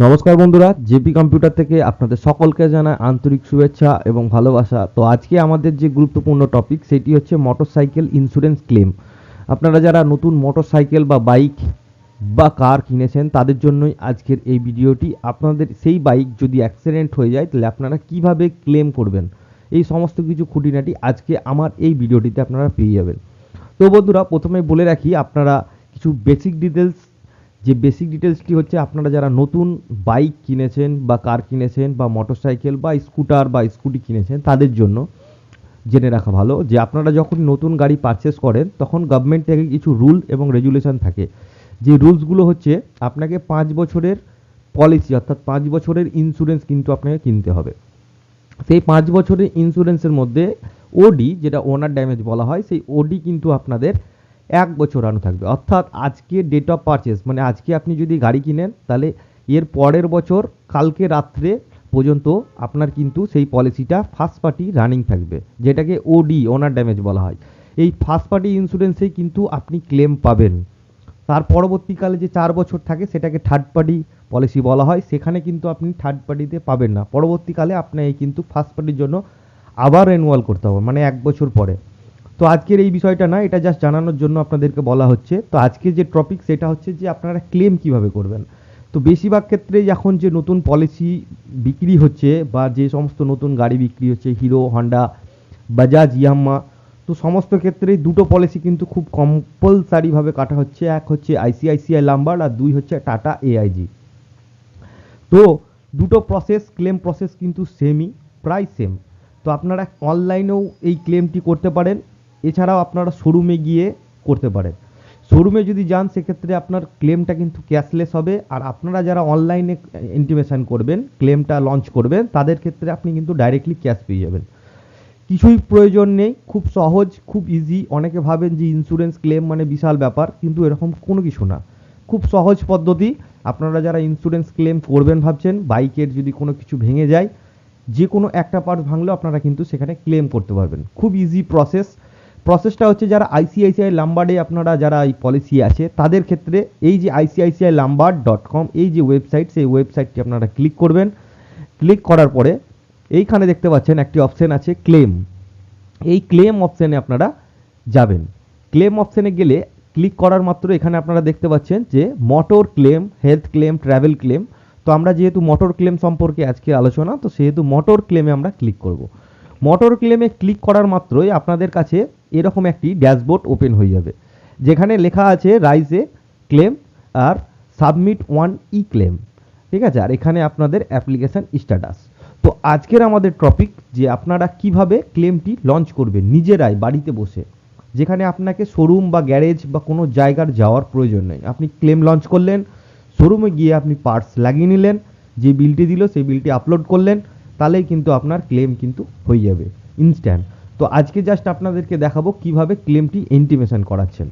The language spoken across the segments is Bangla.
নমস্কার বন্ধুরা, জেপি কম্পিউটার থেকে আপনাদের সকলকে জানাই আন্তরিক শুভেচ্ছা এবং ভালোবাসা। তো আজকে আমাদের যে গুরুত্বপূর্ণ টপিক সেটি হচ্ছে মোটরসাইকেল ইন্স্যুরেন্স ক্লেম আপনারা যারা নতুন মোটরসাইকেল বা বাইক বা কার কিনেছেন, তাদের জন্যই আজকের এই ভিডিওটি। আপনাদের সেই বাইক যদি অ্যাক্সিডেন্ট হয়ে যায়, তাহলে আপনারা কীভাবে ক্লেম করবেন? এই সমস্ত কিছু খুঁটিনাটি আজকে আমার এই ভিডিওটিতে আপনারা পেয়ে যাবেন। তো বন্ধুরা, প্রথমে বলে রাখি, আপনারা কিছু বেসিক ডিটেলস যে বেসিক ডিটেলসটি হচ্ছে, আপনারা যারা নতুন বাইক কিনেছেন বা কার কিনেছেন বা মোটরসাইকেল বা স্কুটার বা স্কুটি কিনেছেন, তাদের জন্য জেনে রাখা ভালো যে আপনারা যখন নতুন গাড়ি পারচেস করেন, তখন গভর্নমেন্ট থেকে কিছু রুল এবং রেগুলেশন থাকে। যে রুলসগুলো হচ্ছে, আপনাকে পাঁচ বছরের পলিসি অর্থাৎ পাঁচ বছরের ইন্স্যুরেন্স কিন্তু আপনাকে কিনতে হবে। সেই পাঁচ বছরের ইন্স্যুরেন্সের মধ্যে ওডি যেটা ওনার ড্যামেজ বলা হয়, সেই ওডি কিন্তু আপনাদের এক বছর আনো থাকবে। অর্থাৎ আজকে ডেট অফ পারচেস মানে আজকে আপনি যদি গাড়ি কিনেন, তাহলে এর পরের বছর, কালকে রাত্রে পর্যন্ত আপনার কিন্তু সেই পলিসিটা ফার্স্ট পার্টি রানিং থাকবে, যেটাকে ওডি ওনার ড্যামেজ বলা হয়। এই ফার্স্ট পার্টি ইন্স্যুরেন্সেই কিন্তু আপনি ক্লেম পাবেন। তার পরবর্তীকালে যে চার বছর থাকে, সেটাকে থার্ড পার্টি পলিসি বলা হয়। সেখানে কিন্তু আপনি থার্ড পার্টিতে পাবেন না। পরবর্তীকালে আপনার এই কিন্তু ফার্স্ট পার্টির জন্য আবার রেনুয়াল করতে হবে মানে এক বছর পরে। তো আজকের এই বিষয়টা না, এটা জাস্ট জানানোর জন্য আপনাদেরকে বলা হচ্ছে। তো আজকে যে টপিক সেটা হচ্ছে যে আপনারা ক্লেম কীভাবে করবেন? তো বেশিরভাগ ক্ষেত্রে এখন যে নতুন পলিসি বিক্রি হচ্ছে বা যে সমস্ত নতুন গাড়ি বিক্রি হচ্ছে হিরো হন্ডা বাজাজ ইয়াম্মা তো সমস্ত ক্ষেত্রেই দুটো পলিসি কিন্তু খুব কম্পালসারিভাবে কাটা হচ্ছে। এক হচ্ছে আইসিআইসিআই লাম্বার আর দুই হচ্ছে টাটা এআইজি তো দুটো প্রসেস ক্লেম প্রসেস কিন্তু সেমই প্রায় সেম তো আপনারা অনলাইনেও এই ক্লেমটি করতে পারেন। এছাড়াও আপনারা শোরুমে গিয়ে করতে পারেন। শোরুমে যদি যান, সেক্ষেত্রে আপনার ক্লেমটা কিন্তু ক্যাশলেস হবে। আর আপনারা যারা অনলাইনে ইন্টিমেশন করবেন, ক্লেমটা লঞ্চ করবেন, তাদের ক্ষেত্রে আপনি কিন্তু ডাইরেক্টলি ক্যাশ পেয়ে যাবেন। কিছুই প্রয়োজন নেই, খুব সহজ, খুব ইজি অনেকে ভাবেন যে ইন্স্যুরেন্স ক্লেম মানে বিশাল ব্যাপার, কিন্তু এরকম কোনো কিছু না। খুব সহজ পদ্ধতি। আপনারা যারা ইন্স্যুরেন্স ক্লেম করবেন ভাবছেন, বাইকের যদি কোনো কিছু ভেঙে যায়, যে কোনো একটা পার্ট ভাঙলেও আপনারা কিন্তু সেখানে ক্লেম করতে পারবেন। খুব ইজি প্রসেস প্রসেসটা হচ্ছে যারা আইসিআইসিআই লাম্বারে আপনারা যারা এই পলিসি আছে, তাদের ক্ষেত্রে এই যে আইসিআইসিআই লাম্বার ডট কম এই যে ওয়েবসাইট সেই ওয়েবসাইটটি আপনারা ক্লিক করবেন। ক্লিক করার পরে এইখানে দেখতে পাচ্ছেন একটি অপশান আছে ক্লেম এই ক্লেম অপশানে আপনারা যাবেন। ক্লেম অপশানে গেলে ক্লিক করার মাত্র এখানে আপনারা দেখতে পাচ্ছেন যে motor claim health claim travel claim তো আমরা যেহেতু মোটর ক্লেম সম্পর্কে আজকে আলোচনা, তো সেহেতু মোটর ক্লেমে আমরা ক্লিক করব। মোটর ক্লেমে ক্লিক করার মাত্রই আপনাদের কাছে এরকম একটি ড্যাশবোর্ড ওপেন হয়ে যাবে, যেখানে লেখা আছে রাইজে ক্লেম আর সাবমিট ওয়ান ই ক্লেম ঠিক আছে? আর এখানে আপনাদের অ্যাপ্লিকেশান স্ট্যাটাস তো আজকের আমাদের টপিক যে আপনারা কীভাবে ক্লেমটি লঞ্চ করবেন নিজেরাই বাড়িতে বসে, যেখানে আপনাকে শোরুম বা গ্যারেজ বা কোনো জায়গার যাওয়ার প্রয়োজন নেই। আপনি ক্লেম লঞ্চ করলেন শোরুমে গিয়ে আপনি পার্টস লাগিয়ে নিলেন, যে বিলটি দিল সেই বিলটি আপলোড করলেন তাহলেই কিন্তু আপনার ক্লেম কিন্তু হয়ে যাবে ইনস্ট্যান্ট তো আজকে জাস্ট আপনাদেরকে দেখাবো কীভাবে ক্লেমটি ইন্টিমেশন করাচ্ছেন।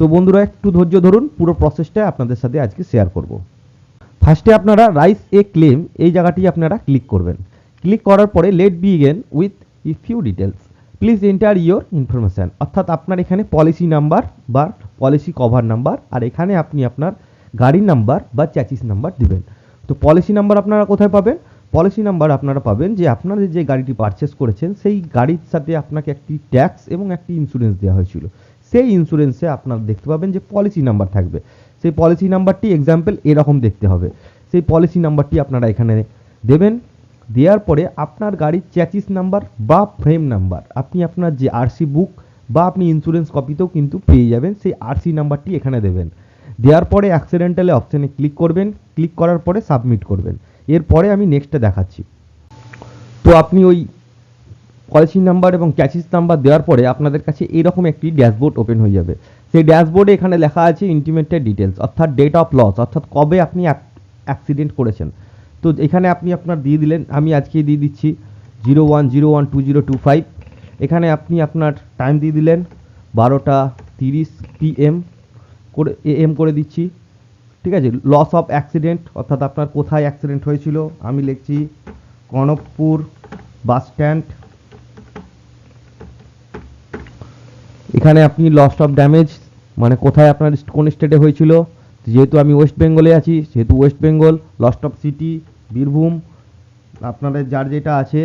তো বন্ধুরা, একটু ধৈর্য ধরুন, পুরো প্রসেসটা আপনাদের সাথে আজকে শেয়ার করব। ফার্স্টে আপনারা রাইস এ ক্লেম এই জায়গাটি আপনারা ক্লিক করবেন। ক্লিক করার পরে let begin with a few details please enter your information অর্থাৎ আপনার এখানে পলিসি নাম্বার বা পলিসি কভার নাম্বার আর এখানে আপনি আপনার গাড়ির নাম্বার বা চ্যাচিস নাম্বার দিবেন। তো পলিসি নাম্বার আপনারা কোথায় পাবেন? পলিসি নাম্বার আপনারা পাবেন যে আপনারা যে গাড়িটি পারচেস করেছেন, সেই গাড়ির সাথে আপনাকে একটি ট্যাক্স এবং একটি ইন্স্যুরেন্স দেওয়া হয়েছিল। সেই ইন্স্যুরেন্সে আপনারা দেখতে পাবেন যে পলিসি নাম্বার থাকবে। সেই পলিসি নাম্বারটি এক্সাম্পল এরকম দেখতে হবে। সেই পলিসি নাম্বারটি আপনারা এখানে দেবেন। দেওয়ার পরে আপনার গাড়ির চ্যাচিস নাম্বার বা ফ্রেম নাম্বার, আপনি আপনার যে আরসি বুক বা আপনি ইন্স্যুরেন্স কপিতেও কিন্তু পেয়ে যাবেন, সেই আরসি নাম্বারটি এখানে দেবেন। দেওয়ার পরে অ্যাক্সিডেন্টালে অপশানে ক্লিক করবেন। ক্লিক করার পরে সাবমিট করবেন। এরপরে আমি নেক্সটটা দেখাচ্ছি। তো আপনি ওই পলিসি নাম্বার এবং ক্যাচিস নাম্বার দেওয়ার পরে আপনাদের কাছে এরকম একটি ড্যাশবোর্ড ওপেন হয়ে যাবে। সেই ড্যাশবোর্ডে এখানে লেখা আছে ইন্টিমেটেড ডিটেলস অর্থাৎ ডেট অফ লস অর্থাৎ কবে আপনি অ্যাক্সিডেন্ট করেছেন। তো এখানে আপনি আপনার দিয়ে দিলেন, আমি আজকে দিয়ে দিচ্ছি zero one zero one two zero two five এখানে আপনি আপনার টাইম দিয়ে দিলেন, বারোটা তিরিশ পিএম করে এএম করে দিচ্ছি। ঠিক আছে? লস অফ অ্যাক্সিডেন্ট অর্থাৎ আপনার কোথায় অ্যাক্সিডেন্ট হয়েছিল? আমি লিখছি কনকপুর বাস স্ট্যান্ড এখানে আপনি লস অফ ড্যামেজ মানে কোথায় আপনার কোন স্টেটে হয়েছিল? যেহেতু আমি ওয়েস্ট বেঙ্গলে আছি, সেহেতু West Bengal lost of city Birbhum, আপনাদের যার যেটা আছে,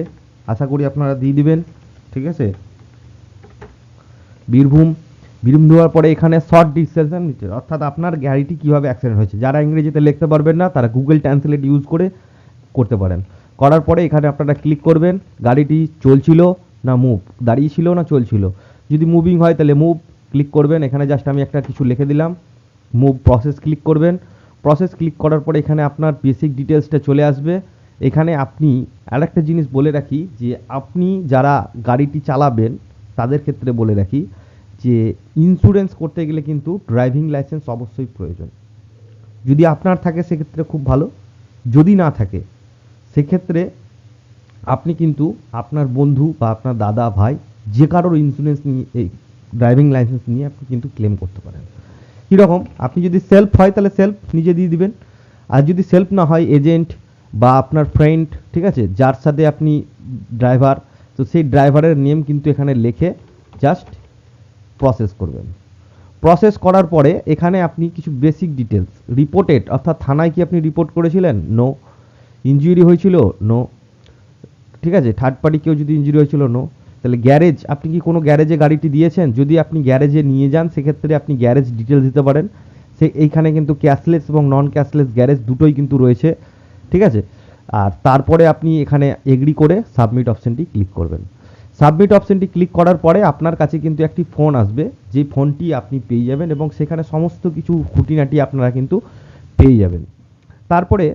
আশা করি আপনারা দিয়ে দিবেন, ঠিক আছে? বীরভূম বীরভূম দেওয়ার পরে এখানে শর্ট ডিসক্রিপশন নিচ্ছে। অর্থাৎ আপনার গাড়িটি কীভাবে অ্যাক্সিডেন্ট হয়েছে? যারা ইংরেজিতে লিখতে পারবেন না, তারা গুগল ট্রান্সলেট ইউজ করে করতে পারেন। করার পরে এখানে আপনারা ক্লিক করবেন, গাড়িটি চলছিল না মুভ দাঁড়িয়ে ছিল না চলছিল? যদি মুভিং হয়, তাহলে মুভ ক্লিক করবেন। এখানে জাস্ট আমি একটা কিছু লিখে দিলাম। মুভ প্রসেস ক্লিক করবেন। প্রসেস ক্লিক করার পরে এখানে আপনার বেসিক ডিটেলসটা চলে আসবে। এখানে আপনি আরেকটা জিনিস বলে রাখি যে, আপনি যারা গাড়িটি চালাবেন, তাদের ক্ষেত্রে বলে রাখি যে ইন্স্যুরেন্স করতে গেলে কিন্তু ড্রাইভিং লাইসেন্স অবশ্যই প্রয়োজন। যদি আপনার থাকে, সেক্ষেত্রে খুব ভালো। যদি না থাকে, সেক্ষেত্রে আপনি কিন্তু আপনার বন্ধু বা আপনার দাদা, ভাই যে কারোর ইন্স্যুরেন্স নিয়ে, এই ড্রাইভিং লাইসেন্স নিয়ে আপনি কিন্তু ক্লেম করতে পারেন। কীরকম? আপনি যদি সেলফ হয়, তাহলে সেলফ নিজে দিয়ে দিবেন। আর যদি সেলফ না হয় এজেন্ট বা আপনার ফ্রেন্ড ঠিক আছে? যার সাথে আপনি ড্রাইভার তো সেই ড্রাইভারের নেম কিন্তু এখানে লেখে। জাস্ট প্রসেস করবেন। প্রসেস করার পরে এখানে আপনি কিছু বেসিক ডিটেলস রিপোর্টেড অর্থাৎ থানায় কি আপনি রিপোর্ট করেছিলেন? নো ইনজুরি হয়েছিল? নো ঠিক আছে থার্ড পার্টি কেউ যদি ইনজুরি হয়েছিল? নো তাহলে গ্যারেজ আপনি কি কোনো গ্যারেজে গাড়িটি দিয়েছেন? যদি আপনি গ্যারেজে নিয়ে যান, সেক্ষেত্রে আপনি গ্যারেজ ডিটেলস দিতে পারেন। সে এইখানে কিন্তু ক্যাশলেস এবং নন ক্যাশলেস গ্যারেজ দুটোই কিন্তু রয়েছে। ঠিক আছে? আর তারপরে আপনি এখানে এগ্রি করে সাবমিট অপশনটি ক্লিক করবেন। সাবমিট অপশনটি ক্লিক করার পরে আপনার কাছে কিন্তু একটি ফোন আসবে। যে ফোনটি আপনি পেয়ে যাবেন এবং সেখানে সমস্ত কিছু খুঁটিনাটি আপনারা কিন্তু পেয়ে যাবেন। তারপরে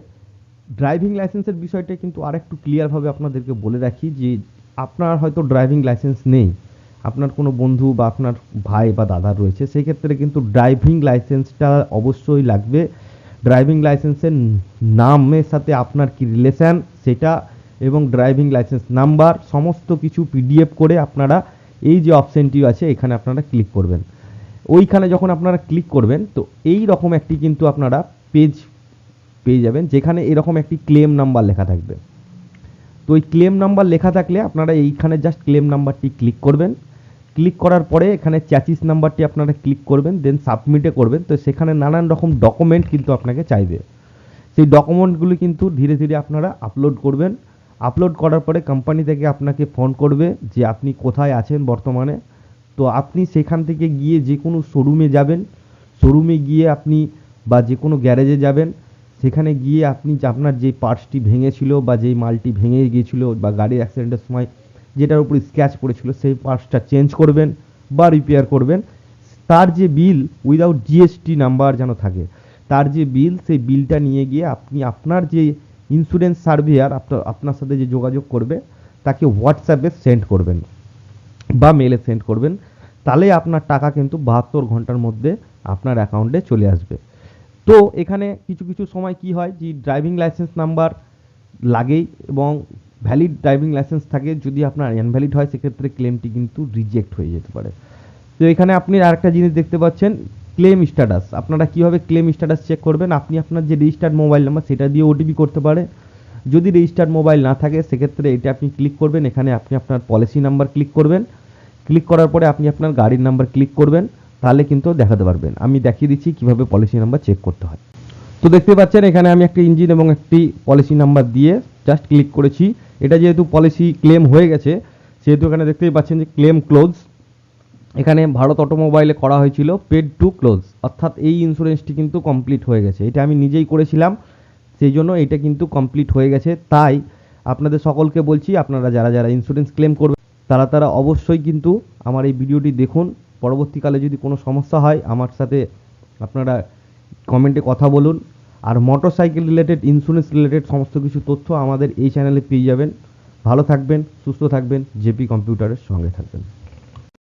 ড্রাইভিং লাইসেন্সের বিষয়টা কিন্তু আরেকটু ক্লিয়ারভাবে আপনাদেরকে বলে রাখি যে আপনার হয়তো ড্রাইভিং লাইসেন্স নেই। আপনার কোনো বন্ধু বা আপনার ভাই বা দাদা রয়েছে সেই ক্ষেত্রে কিন্তু ড্রাইভিং লাইসেন্সটা অবশ্যই লাগবে। ড্রাইভিং লাইসেন্সের নামের সাথে আপনার কি রিলেশন সেটা এবং ড্রাইভিং লাইসেন্স নাম্বার সমস্ত কিছু পিডিএফ করে আপনারা এই যে অপশনটি আছে, এখানে আপনারা ক্লিক করবেন। ওইখানে যখন আপনারা ক্লিক করবেন, তো এই রকম একটি কিন্তু আপনারা পেজ পেয়ে যাবেন, যেখানে এরকম একটি ক্লেম নাম্বার লেখা থাকবে। তো ওই ক্লেম নাম্বার লেখা থাকলে আপনারা এইখানে জাস্ট ক্লেম নাম্বারটি ক্লিক করবেন। ক্লিক করার পরে এখানে চ্যাচিস নাম্বারটি আপনারা ক্লিক করবেন দেন সাবমিটে করবেন, তো সেখানে নানান রকম ডকুমেন্ট কিন্তু আপনাকে চাইবে। সেই ডকুমেন্টগুলি কিন্তু ধীরে ধীরে আপনারা আপলোড করবেন। আপলোড করার পরে কোম্পানি থেকে আপনাকে ফোন করবে যে আপনি কোথায় আছেন বর্তমানে। তো আপনি সেখান থেকে গিয়ে যে কোনো শোরুমে যাবেন। শোরুমে গিয়ে আপনি বা যে কোনো গ্যারেজে যাবেন। সেখানে গিয়ে আপনি আপনার যে পার্টসটি ভেঙেছিল বা যেই মালটি ভেঙে গিয়েছিল বা গাড়ির অ্যাক্সিডেন্টের সময় যেটার উপর স্ক্র্যাচ পড়েছিল, সেই পার্টসটা চেঞ্জ করবেন বা রিপেয়ার করবেন। তার যে বিল উইদাউট জিএসটি নাম্বার যেন থাকে, তার যে বিল সেই বিলটা নিয়ে গিয়ে আপনি আপনার যে ইন্স্যুরেন্স সার্ভেয়ার আপনার আপনার সাথে যে যোগাযোগ করবে, তাকে হোয়াটসঅ্যাপে সেন্ড করবেন বা মেলে সেন্ড করবেন। তাহলে আপনার টাকা কিন্তু বাহাত্তর ঘণ্টার মধ্যে আপনার অ্যাকাউন্টে চলে আসবে। তো এখানে কিছু কিছু সময় কি হয় যে ড্রাইভিং লাইসেন্স নাম্বার লাগেই এবং ভ্যালিড ড্রাইভিং লাইসেন্স থাকে। যদি আপনার ইনভ্যালিড হয়, সেক্ষেত্রে ক্লেমটি কিন্তু রিজেক্ট হয়ে যেতে পারে। তো এখানে আপনি আরেকটা জিনিস দেখতে পাচ্ছেন ক্লেম স্ট্যাটাস আপনারা কীভাবে ক্লেম স্ট্যাটাস চেক করবেন? আপনি আপনার যে রেজিস্টার্ড মোবাইল নাম্বার সেটা দিয়ে ওটিপি করতে পারে। যদি রেজিস্টার্ড মোবাইল না থাকে, সেক্ষেত্রে এটা আপনি ক্লিক করবেন। এখানে আপনি আপনার পলিসি নাম্বার ক্লিক করবেন। ক্লিক করার পরে আপনি আপনার গাড়ির নাম্বার ক্লিক করবেন। তাহলে কিন্তু দেখাতে পারবেন। আমি দেখিয়ে দিচ্ছি কীভাবে পলিসি নাম্বার চেক করতে হয়। তো দেখতে পাচ্ছেন, এখানে আমি একটা ইঞ্জিন এবং একটি পলিসি নাম্বার দিয়ে জাস্ট ক্লিক করেছি। এটা যেহেতু পলিসি ক্লেম হয়ে গেছে, সেহেতু এখানে দেখতেই পাচ্ছেন যে ক্লেম ক্লোজ এখানে ভারত অটোমোবাইলে করা হয়েছিল পেড টু ক্লোজ। অর্থাৎ এই ইন্স্যুরেন্সটি কিন্তু কমপ্লিট হয়ে গেছে। এটা আমি নিজেই করেছিলাম, সেই জন্য এটা কিন্তু কমপ্লিট হয়ে গেছে। তাই আপনাদের সকলকে বলছি, আপনারা যারা যারা ইন্স্যুরেন্স ক্লেম করবে, তারা তারা অবশ্যই কিন্তু আমার এই ভিডিওটি দেখুন। পরবর্তীকালে যদি কোনো সমস্যা হয়, আমার সাথে আপনারা কমেন্টে কথা বলুন। আর motorcycle related, insurance related সমস্ত কিছু তথ্য আমাদের এই চ্যানেলে পেয়ে যাবেন। ভালো থাকবেন, সুস্থ থাকবেন, জেপি কম্পিউটারের সঙ্গে থাকবেন।